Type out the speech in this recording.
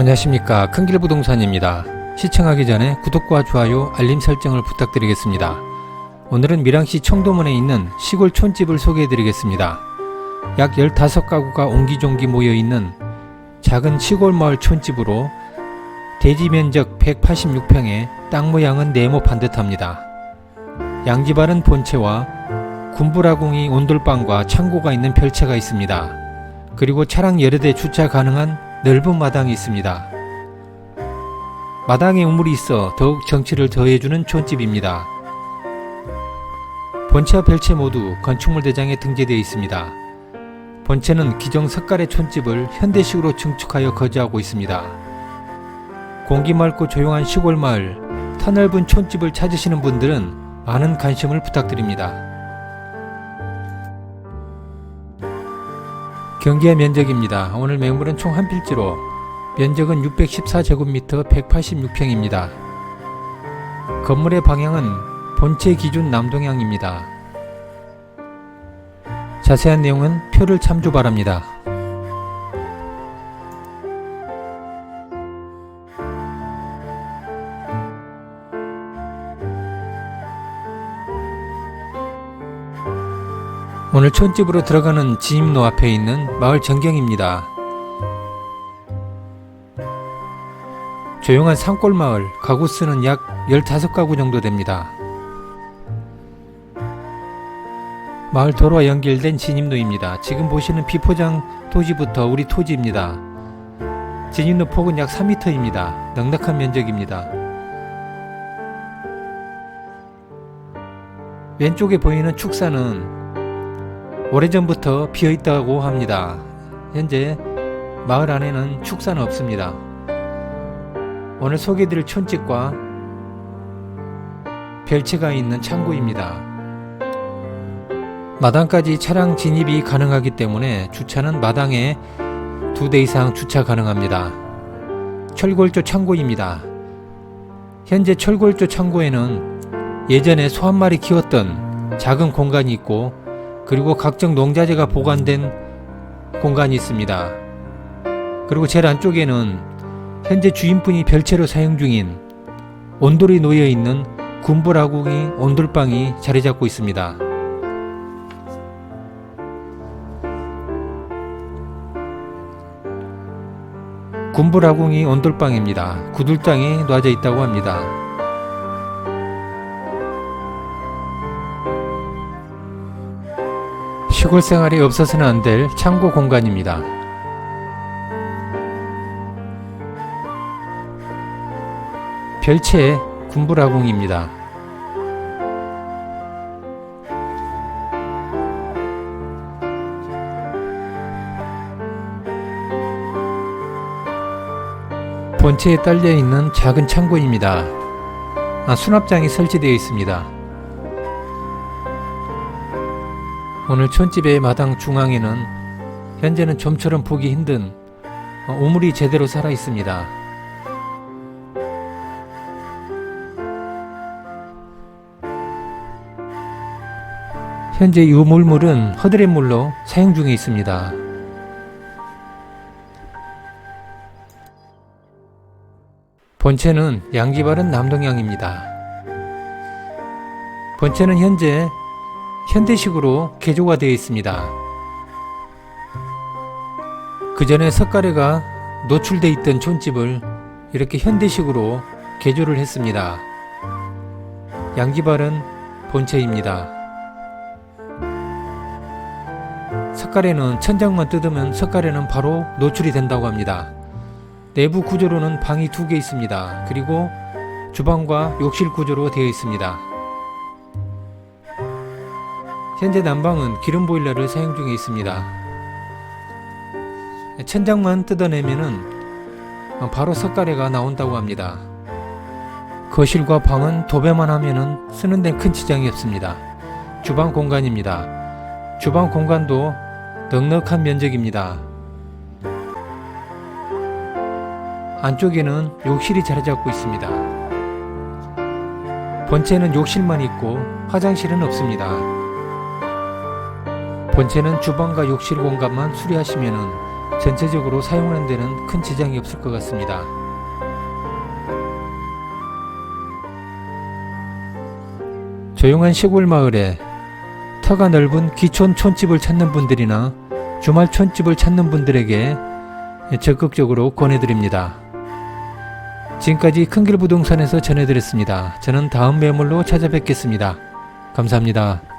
안녕하십니까 큰길 부동산입니다. 시청하기 전에 구독과 좋아요, 알림 설정을 부탁드리겠습니다. 오늘은 밀양시 청도문에 있는 시골 촌집을 소개해 드리겠습니다. 약 15가구가 옹기종기 모여 있는 작은 시골 마을 촌집으로 대지 면적 186평에 땅 모양은 네모판 듯합니다. 양지바른 본체와 군부라궁이 온돌방과 창고가 있는 별채가 있습니다. 그리고 차량 여러 대 주차 가능한 넓은 마당이 있습니다. 마당에 우물이 있어 더욱 정치를 더해주는 촌집입니다. 본체와 별채 모두 건축물 대장에 등재되어 있습니다. 본체는 기존 석가래 촌집을 현대식으로 증축하여 거주하고 있습니다. 공기 맑고 조용한 시골 마을, 터넓은 촌집을 찾으시는 분들은 많은 관심을 부탁드립니다. 경기의 면적입니다. 오늘 매물은 총 한 필지로 면적은 614제곱미터 186평입니다. 건물의 방향은 본체 기준 남동향입니다. 자세한 내용은 표를 참조 바랍니다. 오늘 촌집으로 들어가는 진입로 앞에 있는 마을 전경입니다. 조용한 산골 마을, 가구 수는 약 15가구 정도 됩니다. 마을 도로와 연결된 진입로입니다. 지금 보시는 비포장 토지부터 우리 토지입니다. 진입로 폭은 약 3m입니다. 넉넉한 면적입니다. 왼쪽에 보이는 축사는 오래전부터 비어 있다고 합니다. 현재 마을 안에는 축사는 없습니다. 오늘 소개드릴 촌집과 별채가 있는 창고입니다. 마당까지 차량 진입이 가능하기 때문에 주차는 마당에 두 대 이상 주차 가능합니다. 철골조 창고입니다. 현재 철골조 창고에는 예전에 소 한 마리 키웠던 작은 공간이 있고 그리고 각종 농자재가 보관된 공간이 있습니다. 그리고 제일 안쪽에는 현재 주인분이 별채로 사용 중인 온돌이 놓여 있는 군부라궁이 온돌방이 자리 잡고 있습니다. 군부라궁이 온돌방입니다. 구들장이 놔져 있다고 합니다. 시골 생활이 없어서는 안 될 창고 공간입니다. 별채 군부라궁입니다. 본체에 딸려 있는 작은 창고입니다. 아, 수납장이 설치되어 있습니다. 오늘 촌집의 마당 중앙에는 현재는 좀처럼 보기 힘든 어, 우물이 제대로 살아 있습니다. 현재 이 우물물은 허드렛물로 사용 중에 있습니다. 본체는 양지바른 남동향입니다. 본체는 현재 현대식으로 개조가 되어 있습니다. 그 전에 석가래가 노출돼 있던 촌집을 이렇게 현대식으로 개조를 했습니다. 양지발은 본체입니다. 석가래는 천장만 뜯으면 석가래는 바로 노출이 된다고 합니다. 내부 구조로는 방이 두 개 있습니다. 그리고 주방과 욕실 구조로 되어 있습니다. 현재 난방은 기름 보일러를 사용 중에 있습니다. 천장만 뜯어내면은 바로 석가래가 나온다고 합니다. 거실과 방은 도배만 하면은 쓰는 데는 큰 지장이 없습니다. 주방 공간입니다. 주방 공간도 넉넉한 면적입니다. 안쪽에는 욕실이 자리 잡고 있습니다. 본체는 욕실만 있고 화장실은 없습니다. 본체는 주방과 욕실 공간만 수리하시면 전체적으로 사용하는 데는 큰 지장이 없을 것 같습니다. 조용한 시골 마을에 터가 넓은 기촌 촌집을 찾는 분들이나 주말 촌집을 찾는 분들에게 적극적으로 권해드립니다. 지금까지 큰길 부동산에서 전해드렸습니다. 저는 다음 매물로 찾아뵙겠습니다. 감사합니다.